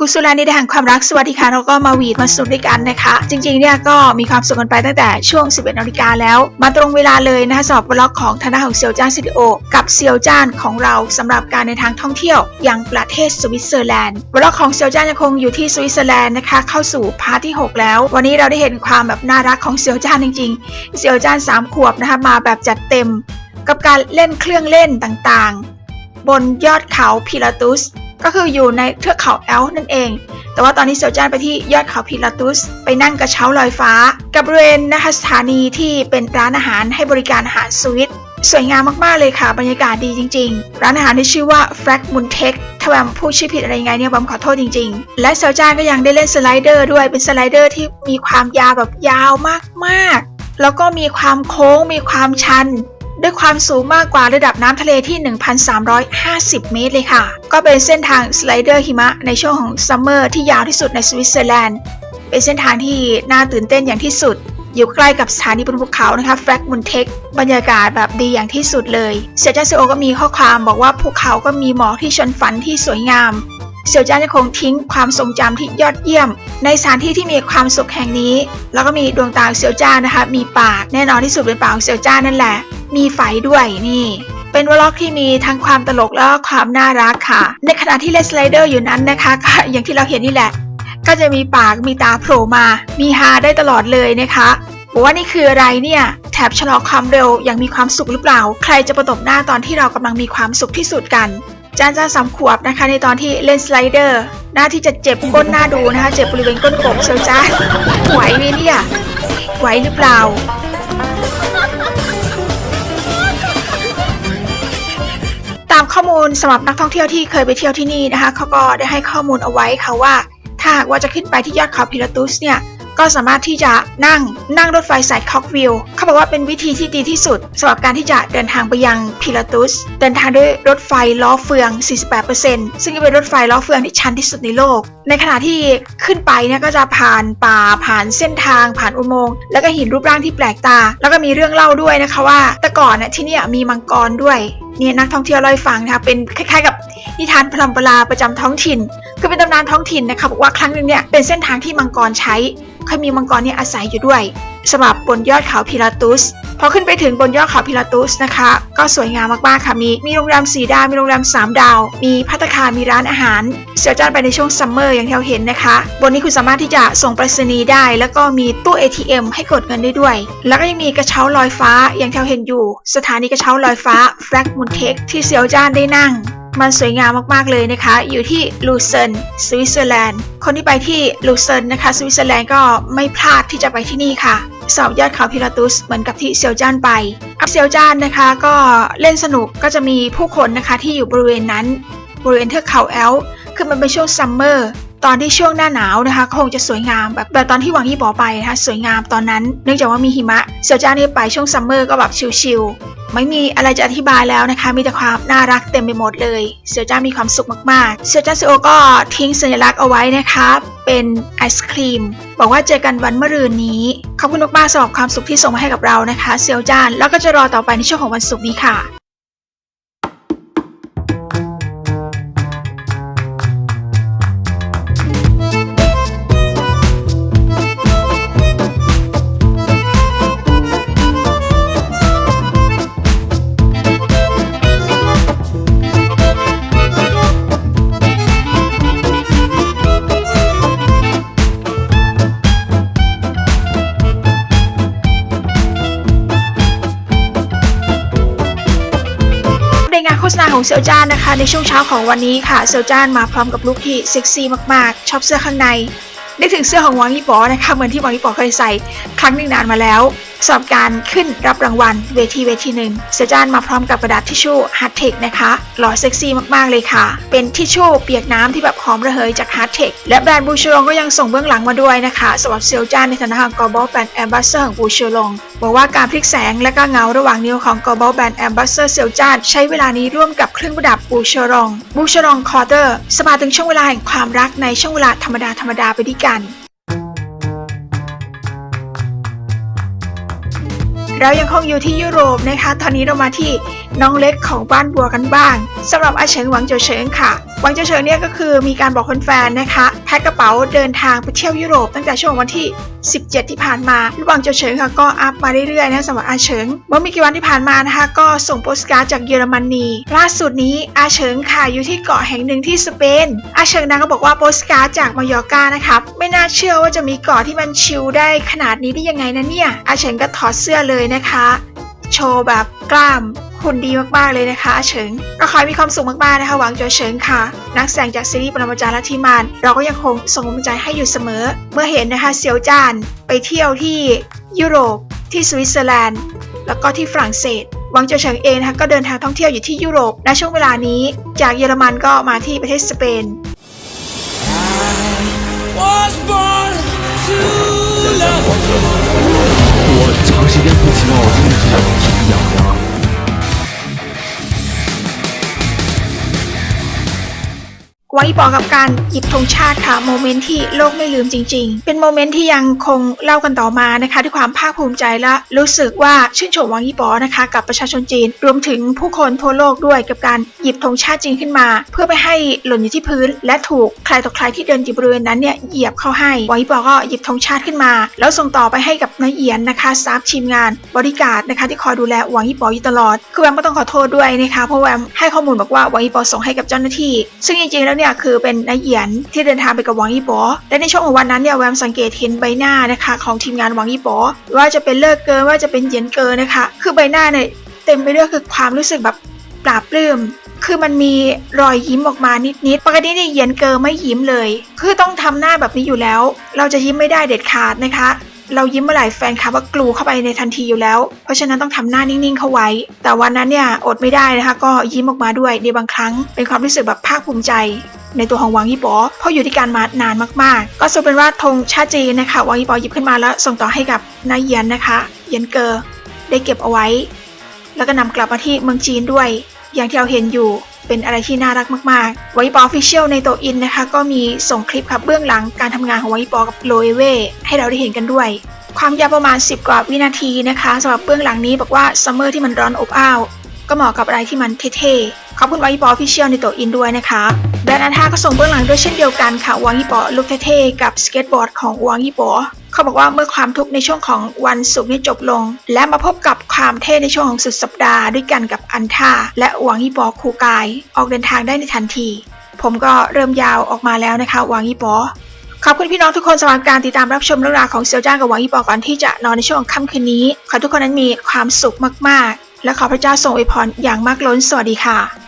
กุศลานิดแห่งความรักสวัสดีค่ะเราก็มาวีดมาสนุกด้วยกันนะคะ จริงๆเนี่ยก็มีความสุขกันไปตั้งแต่ช่วง 11นาฬิกาแล้ว มาตรงเวลาเลยนะคะสำหรับบล็อกของทางด้าของเซียวจ้านสตูดิโอกับเซียวจ้านของเราสำหรับการในทางท่องเที่ยวยังประเทศสวิตเซอร์แลนด์บล็อกของเซียวจ้านยังคงอยู่ที่สวิตเซอร์แลนด์นะคะเข้าสู่พาร์ทที่ 6 แล้ว วันนี้เราได้เห็นความแบบน่ารักของเซียวจ้านจริงๆเซียวจ้านสามขวบนะคะมาแบบจัดเต็ม กับการเล่นเครื่องเล่นต่างๆ บนยอดเขาพิลาตุส ก็คืออยู่ในเทือกเขาแอลนั่นเอง แต่ว่าตอนนี้เซียวจ้านไปที่ยอดเขาพิลาตุส ไปนั่งกระเช้าลอยฟ้า กับบริเวณนะคะสถานีที่เป็นร้านอาหารให้บริการอาหารสวิตสวยงามมาก ๆ เลยค่ะ บรรยากาศดีจริง ๆ ร้านอาหารที่ชื่อว่า f r a g m u n t e c ถ้าแวมพูดชื่อผิดอะไรงไงเนี่ยบอมขอโทษจริง ๆ และเซียวจ้านก็ยังได้เล่นสไลเดอร์ด้วย เป็นสไลเดอร์ที่มีความยาวแบบยาวมาก ๆ แล้วก็มีความโค้ง มีความชัน ด้วยความสูงมากกว่าระดับน้ำทะเลที่ 1,350 เมตรเลยค่ะ ก็เป็นเส้นทางสไลเดอร์หิมะในช่วงของซัมเมอร์ที่ยาวที่สุดในสวิตเซอร์แลนด์ เป็นเส้นทางที่น่าตื่นเต้นอย่างที่สุด อยู่ใกล้กับสถานีบนภูเขานะคะแฟกมุนเทคบรรยากาศแบบดีอย่างที่สุดเลยเซียจ้าเซโอก็มีข้อความบอกว่าภูเขาก็มีหมอกที่ชนฝันที่สวยงามเซียวจ้านยังคงทิ้งความทรงจำที่ยอดเยี่ยม ในสถานที่ที่มีความสุขแห่งนี้ แล้วก็มีดวงตาเซียวจ้านนะคะ มีปากแน่นอนที่สุดเป็นปากของเซียวจ้านนั่นแหละ มีไฟด้วยนี่ เป็นวอลล็อกที่มีทั้งความตลกแล้วก็ความน่ารักค่ะ ในขณะที่เล่นสไลเดอร์อยู่นั้นนะคะก็อย่างที่เราเห็นนี่แหละ ก็จะมีปากมีตาโผล่มา มีฮาได้ตลอดเลยนะคะบอกว่านี่คืออะไรเนี่ยแถบชะลอความเร็วอย่างมีความสุขหรือเปล่า ใครจะประตบหน้าตอนที่เรากำลังมีความสุขที่สุดกันจานจ้าสามขวบนะคะในตอนที่เล่นสไลเดอร์ หน้าที่จะเจ็บก้นหน้าดูนะคะ เจ็บบริเวณก้นกบเซลจ้าไหวไหมเนี่ยไหวหรือเปล่าามข้อมูลสำหรับนักท่องเที่ยวที่เคยไปเที่ยวที่นี่นะคะเขาก็ได้ให้ข้อมูลเอาไว้ค่ะว่า ถ้าหากว่าจะขึ้นไปที่ยอดเขาพิลาตุสเนี่ยก็สามารถที่จะนั่งนั่งรถไฟสายคอกวิลเขาบอกว่าเป็นวิธีที่ดีที่สุดสำหรับการที่จะเดินทางไปยังพิลาตุส เดินทางด้วยรถไฟล้อเฟือง 48%ซึ่งเป็นรถไฟล้อเฟืองที่ชันที่สุดในโลก ในขณะที่ขึ้นไปเนี่ยก็จะผ่านป่าผ่านเส้นทาง ผ่านอุโมงค์แล้วก็หินรูปร่างที่แปลกตา แล้วก็มีเรื่องเล่าด้วยนะคะว่า แต่ก่อนน่ะที่นี่มีมังกรด้วย เนี่ยนักท่องเที่ยวเล่าให้ฟังนะคะเป็นคล้ายๆกับนิทานพลัมปลาประจำท้องถิ่น คือเป็นตำนานท้องถิ่นนะคะบอกว่าครั้งหนึ่งเนี่ยเป็นเส้นทางที่มังกรใช้เคยมีมังกรเนี่ยอาศัยอยู่ด้วย สำหรับบนยอดเขาพิลาตุสพอขึ้นไปถึงบนยอดเขาพิลาตุสนะคะ ก็สวยงามมากๆค่ะมีมีโรงแรมสีดาวมีโรงแรม 3 ดาว มีพัตคารมีร้านอาหารเสียจานไปในช่วงซัมเมอร์อย่างที่เราเห็นนะคะ บนนี้คุณสามารถที่จะส่งไปรษณีย์ได้ แล้วก็มีตู้ ATM ให้กดเงินได้ด้วย แล้วก็ยังมีกระเช้าลอยฟ้าอย่างที่เราเห็นอยู่ สถานีกระเช้าลอยฟ้าแฟลกมุนเทคที่เซียวจานได้นั่ง มันสวยงามมากๆเลยนะคะ อยู่ที่ลูเซนสวิตเซอร์แลนด์ คนที่ไปที่ลูเซนนะคะ สวิตเซอร์แลนด์ก็ไม่พลาดที่จะไปที่นี่ค่ะ สอบยอดเขาพิลาตุสเหมือนกับที่เซียวจ้านไปอัพเซียวจ้านนะคะก็เล่นสนุกก็จะมีผู้คนนะคะที่อยู่บริเวณนั้น บริเวณเทือกเขาแอลคือมันเป็นช่วงซัมเมอร์ ตอนที่ช่วงหน้าหนาวนะคะคงจะสวยงามแบบแบบตอนที่หวังยี่บอกไปนะคะสวยงามตอนนั้น เนื่องจากว่ามีหิมะเซียวจ้านนี่ไปช่วงซัมเมอร์ก็แบบชิลๆไม่มีอะไรจะอธิบายแล้วนะคะ มีแต่ความน่ารักเต็มไปหมดเลยเซียวจ้ามีความสุขมากๆเซียวจ้าซีโอก็ทิ้งสัญลักษณ์เอาไว้นะคะเป็นไอศครีมบอกว่าเจอกันวันมะรืนนี้ขอบคุณมากๆสำหรับความสุขที่ส่งมาให้กับเรานะคะ เซียวจ้านแล้วก็จะรอต่อไปในช่วงของวันศุกร์นี้ค่ะ ษณาของเซลจานนะคะ ในช่วงเช้าของวันนี้ค่ะเซลจานมาพร้อมกับลุคที่เซ็กซี่มากๆ ชอบเสื้อข้างในนึกถึงเสื้อของหวังยี่ปอนะคะเหมือนที่หวังยี่ปอเคยใส่ครั้งหนึ่งนานมาแล้วสำหรับการขึ้นรับรางวัลเวทีเวทีหนึ่งเซจานมาพร้อมกับกระดาษทิชชู่ฮาร์ดเทคนะคะหล่อเซ็กซี่มากๆเลยค่ะ เป็นทิชชู่เปียกน้ำที่แบบหอมระเหยจากฮาร์ดเทคและแบรนด์บูชลงก็ยังส่งเบื้องหลังมาด้วยนะคะสำหรับเซลจานในฐานะของกอบอลแบรนด์แอมบาสเซอร์ของบูชลงบอกว่าการพลิกแสงและก็เงาระหว่างนิ้วของ Global Band Ambassador เซลจานใช้เวลานี้ร่วมกับเครื่องประดับบูชรองบูชรองคอร์เตอร์สมาถึงช่วงเวลาแห่งความรักในช่วงเวลาธรรมดาธรรมดาไปด้วยกัน เรายังคงอยู่ที่ยุโรปนะคะ ตอนนี้เรามาที่น้องเล็กของบ้านบัวกันบ้างสำหรับอาเฉิงหวังเจียวเฉิงค่ะ หวังเจียวเฉิงเนี่ยก็คือมีการบอกคนแฟนนะคะ แพ็คกระเป๋าเดินทางไปเที่ยวยุโรปตั้งแต่ช่วงวันที่ 17 ที่ผ่านมาหว่างเจียวเฉิงค่ะก็อัพมาเรื่อยๆนะสำหรับอาเฉิง เมื่อไม่กี่วันที่ผ่านมานะคะ ก็ส่งโปสการ์ดจากเยอรมนีล่าสุดนี้อาเฉิงค่ะอยู่ที่เกาะแห่งหนึ่งที่สเปน อาเฉิงนางก็บอกว่าโปสการ์ดจากมายอร์กานะครับไม่น่าเชื่อว่าจะมีเกาะที่มันชิลได้ขนาดนี้ได้ยังไงนะเนี่ยอาเฉิงก็ถอดเสื้อเลยนะคะ โชว์แบบกล้ามหุ่นดีมากๆเลยนะคะอาเฉิงก็ขอให้มีความสุขมากๆนะคะหวังโจวเฉิงค่ะ นักแสดงจากซีรีส์ปรมาจารย์และทีมงาน เราก็ยังคงส่งกำลังใจให้อยู่เสมอ เมื่อเห็นนะคะเซียวจานไปเที่ยวที่ยุโรป ที่สวิตเซอร์แลนด์ แล้วก็ที่ฝรั่งเศส หวังโจวเฉิงเองนะคะก็เดินทางท่องเที่ยวอยู่ที่ยุโรปณช่วงเวลานี้ จากเยอรมันก็มาที่ประเทศสเปน was born to love. 我长时间不 哇我真的是想用 ไว้บอกกับการหยิบธงชาติค่ะโมเมนต์ที่โลกไม่ลืมจริง ๆ เป็นโมเมนต์ที่ยังคงเล่ากันต่อมานะคะด้วยความภาคภูมิใจและรู้สึกว่าชื่นชมหวังยี่ปอนะคะ กับประชาชนจีน รวมถึงผู้คนทั่วโลกด้วยกับการหยิบธงชาติจีนขึ้นมา เพื่อไม่ให้หล่นอยู่ที่พื้น และถูกใครต่อใครที่เดินอยู่บริเวณนั้นเนี่ยเหยียบเข้าให้หวังยี่ปอก็หยิบธงชาติขึ้นมา แล้วส่งต่อไปให้กับนายเอียนนะคะสตาฟทีมงาน บริการนะคะที่คอยดูแลหวังยี่ปออยู่ตลอดคือแวมก็ต้องขอโทษด้วยนะคะเพราะแวมให้ข้อมูลบอกว่าวังยี่ปอส่งให้กับเจ้าหน้าที่ ซึ่งจริงๆแล้วเนี่ยคือเป็นนายเอียนที่เดินทางไปกับหวังยี่ป๋อและในช่วงของวันนั้นเนี่ยแวมสังเกตเห็นใบหน้านะคะของทีมงานหวังยี่ป๋อว่าจะเป็นเลิกเกินว่าจะเป็นเหยียนเกินนะคะ คือใบหน้าเนี่ยเต็มไปด้วยคือความรู้สึกแบบปราบปลื้มคือมันมีรอยยิ้มออกมานิดๆ ปกติเนี่ยเหยียนเกอไม่ยิ้มเลย คือต้องทำหน้าแบบนี้อยู่แล้ว เราจะยิ้มไม่ได้เด็ดขาดนะคะ เรายิ้มเมื่อไหร่แฟนคลับว่ากลูเข้าไปในทันทีอยู่แล้ว เพราะฉะนั้นต้องทำหน้านิ่งๆเข้าไว้ แต่วันนั้นเนี่ยอดไม่ได้นะคะ ก็ยิ้มออกมาด้วยในบางครั้ง เป็นความรู้สึกแบบภาคภูมิใจในตัวของหวังยี่ปอเพราะอยู่ที่การมานานมากๆ ก็สรุปเป็นว่าธงชาติจีนนะคะหวังยี่ปอหยิบขึ้นมาแล้วส่งต่อให้กับนายเยียนนะคะเยียนเกอได้เก็บเอาไว้ แล้วก็นำกลับมาที่เมืองจีนด้วย อย่างที่เราเห็นอยู่ เป็นอะไรที่น่ารักมากๆไวปออฟฟิเชียลในโตอินนะคะ ก็มีส่งคลิปครับเบื้องหลังการทำงานของไวปอกับโลเอเวให้เราได้เห็นกันด้วย ความยาวประมาณ 10 กว่าวินาทีนะคะสำหรับเบื้องหลังนี้บอกว่าซัมเมอร์ที่มันร้อนอบอ้าวก็เหมาะกับอะไรที่มันเท่ๆ ขอบคุณวายี่ปออฟฟิเชียลในตัวอินด้วยนะคะแบรนด์อาทาก็ส่งเบื้องหลังด้วยเช่นเดียวกันค่ะวางยี่ปอลุกเท่ๆ กับสเก็ตบอร์ดของวางยี่ปอ เขาบอกว่าเมื่อความทุกข์ในช่วงของวันศุกร์นี้จบลง และมาพบกับความเท่ในช่วงของสุดสัปดาห์ด้วยกันกับอันท่าและวางยี่ปอคูกาย ออกเดินทางได้ในทันที ผมก็เริ่มยาวออกมาแล้วนะคะวางยี่ปอขอบคุณพี่น้องทุกคนสำหรับการติดตามรับชมเรื่องราวของเซียวจ้างกับหวังอีปอก่อนที่จะนอนในช่วงค่ำคืนนี้ ขอทุกคนนั้นมีความสุขมากๆ และขอพระเจ้าทรงอวยพรอย่างมากล้นสวัสดีค่ะ